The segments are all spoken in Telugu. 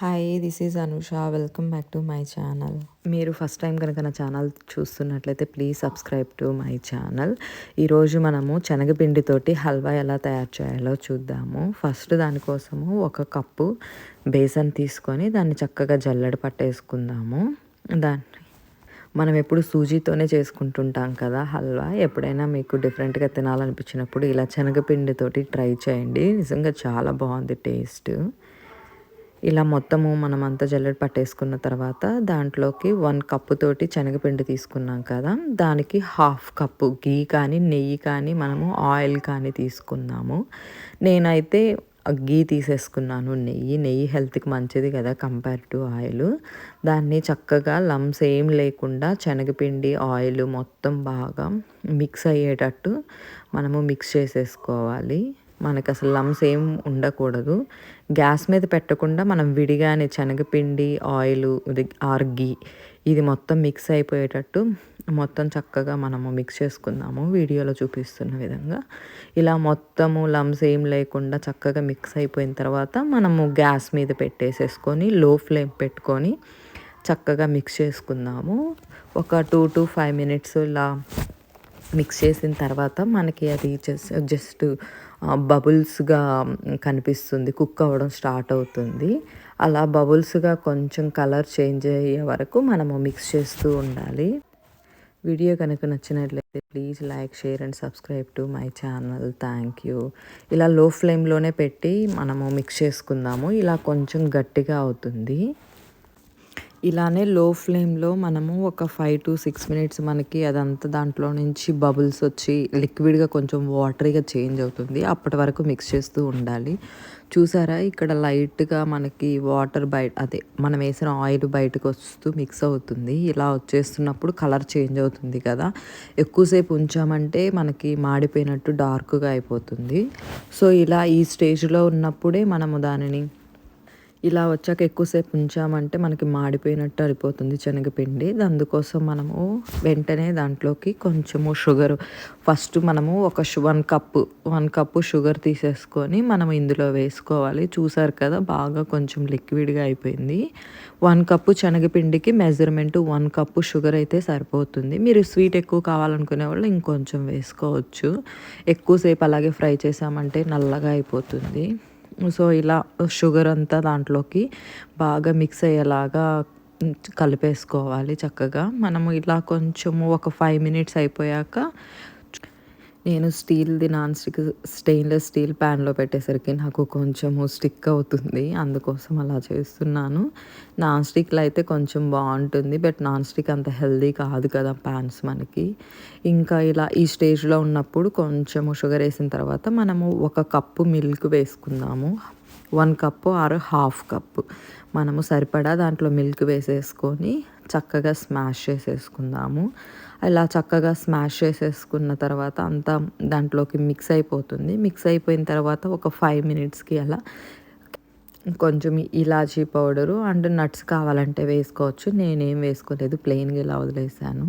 Hi this is Anusha welcome back to my channel మీరు ఫస్ట్ టైం కనుక నా ఛానల్ చూస్తున్నట్లయితే please subscribe to my channel ఈరోజు మనము శనగపిండితోటి హల్వా ఎలా తయారు చేయాలో చూద్దాము. ఫస్ట్ దానికోసము ఒక కప్పు బేసన్ తీసుకొని దాన్ని చక్కగా జల్లెడ పట్టేసుకుందాము. దాన్ని మనం ఎప్పుడు సూజీతోనే చేసుకుంటుంటాం కదా హల్వా. ఎప్పుడైనా మీకు డిఫరెంట్గా తినాలనిపించినప్పుడు ఇలా శనగపిండితోటి ట్రై చేయండి. నిజంగా చాలా బాగుంది టేస్ట్ ఇలా మొత్తము మనం అంతా జల్లెడ పట్టేసుకున్న తర్వాత దాంట్లోకి వన్ కప్పు తోటి శనగపిండి తీసుకున్నాం కదా. దానికి హాఫ్ కప్పు గీ కానీ నెయ్యి కానీ మనము ఆయిల్ కానీ తీసుకున్నాము. నేనైతే గీ తీసేసుకున్నాను నెయ్యి. నెయ్యి హెల్త్కి మంచిది కదా కంపేర్ టు ఆయిల్. దాన్ని చక్కగా లమ్స్ ఏం లేకుండా శనగపిండి ఆయిల్ మొత్తం బాగా మిక్స్ అయ్యేటట్టు మనము మిక్స్ చేసేసుకోవాలి. మనకు అసలు లమ్స్ ఏం ఉండకూడదు. గ్యాస్ మీద పెట్టకుండా మనం విడిగానే శనగపిండి ఆయిల్ ఇది ఆర్గి ఇది మొత్తం మిక్స్ అయిపోయేటట్టు మొత్తం చక్కగా మనము మిక్స్ చేసుకుందాము. వీడియోలో చూపిస్తున్న విధంగా ఇలా మొత్తము లమ్స్ ఏం లేకుండా చక్కగా మిక్స్ అయిపోయిన తర్వాత మనము గ్యాస్ మీద పెట్టేసేసుకొని లో ఫ్లేమ్ పెట్టుకొని చక్కగా మిక్స్ చేసుకుందాము. ఒక టూ టు ఫైవ్ మినిట్స్ ఇలా మిక్స్ చేసిన తర్వాత మనకి అది జస్ట్ జస్ట్ బబుల్స్గా కనిపిస్తుంది. కుక్ అవ్వడం స్టార్ట్ అవుతుంది. అలా బబుల్స్గా కొంచెం కలర్ చేంజ్ అయ్యే వరకు మనము మిక్స్ చేస్తూ ఉండాలి. వీడియో కనుక నచ్చినట్లయితే please like share and subscribe to my channel. Thank you. ఇలా లో ఫ్లేమ్లోనే పెట్టి మనము మిక్స్ చేసుకుందాము. ఇలా కొంచెం గట్టిగా అవుతుంది. ఇలానే లో ఫ్లేమ్లో మనము ఒక ఫైవ్ టు సిక్స్ మినిట్స్ మనకి అదంతా దాంట్లో నుంచి బబుల్స్ వచ్చి లిక్విడ్గా కొంచెం వాటరీగా చేంజ్ అవుతుంది. అప్పటి వరకు మిక్స్ చేస్తూ ఉండాలి. చూసారా? ఇక్కడ లైట్గా మనకి వాటర్ బయట అదే మనం వేసిన ఆయిల్ బయటకు వస్తూ మిక్స్ అవుతుంది. ఇలా వచ్చేస్తున్నప్పుడు కలర్ చేంజ్ అవుతుంది కదా. ఎక్కువసేపు ఉంచామంటే మనకి మాడిపోయినట్టు డార్క్గా అయిపోతుంది. సో ఇలా ఈ స్టేజ్లో ఉన్నప్పుడే మనము దానిని ఇలా వచ్చాక ఎక్కువసేపు ఉంచామంటే మనకి మాడిపోయినట్టు అయిపోతుంది శనగపిండి. అందుకోసం మనము వెంటనే దాంట్లోకి కొంచెము షుగర్ ఫస్ట్ మనము ఒక one cup one cup sugar తీసేసుకొని మనం ఇందులో వేసుకోవాలి. చూసారు కదా బాగా కొంచెం లిక్విడ్గా అయిపోయింది. వన్ కప్పు శనగపిండికి మెజర్మెంట్ వన్ కప్పు షుగర్ అయితే సరిపోతుంది. మీరు స్వీట్ ఎక్కువ కావాలనుకునే వాళ్ళు ఇంకొంచెం వేసుకోవచ్చు. ఎక్కువసేపు అలాగే ఫ్రై చేసామంటే నల్లగా అయిపోతుంది. సో ఇలా షుగర్ అంతా దాంట్లోకి బాగా మిక్స్ అయ్యేలాగా కలిపేసుకోవాలి చక్కగా. మనము ఇలా కొంచెము ఒక ఫైవ్ మినిట్స్ అయిపోయాక నేను స్టీల్ది నాన్ స్టిక్ స్టెయిన్లెస్ స్టీల్ ప్యాన్లో పెట్టేసరికి నాకు కొంచెము స్టిక్ అవుతుంది. అందుకోసం అలా చేస్తున్నాను. నాన్ స్టిక్లో అయితే కొంచెం బాగుంటుంది. బట్ నాన్ స్టిక్ అంత హెల్దీ కాదు కదా ప్యాన్స్ మనకి. ఇంకా ఇలా ఈ స్టేజ్లో ఉన్నప్పుడు కొంచెము షుగర్ వేసిన తర్వాత మనము ఒక కప్పు మిల్క్ వేసుకుందాము. One cup or half cup. మనము సరిపడా దాంట్లో మిల్క్ వేసేసుకొని చక్కగా స్మాష్ చేసేసుకుందాము. అలా చక్కగా స్మాష్ చేసేసుకున్న తర్వాత అంతా దాంట్లోకి మిక్స్ అయిపోతుంది. మిక్స్ అయిపోయిన తర్వాత ఒక ఫైవ్ మినిట్స్కి అలా కొంచెం ఇలాచీ పౌడరు అండ్ నట్స్ కావాలంటే వేసుకోవచ్చు. నేనేం వేసుకోలేదు ప్లెయిన్గా ఇలా వదిలేసాను.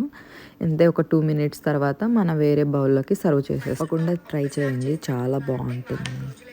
అంతే ఒక టూ మినిట్స్ తర్వాత మనం వేరే బౌల్లోకి సర్వ్ చేసేసుకోకుండా ట్రై చేయండి చాలా బాగుంటుంది.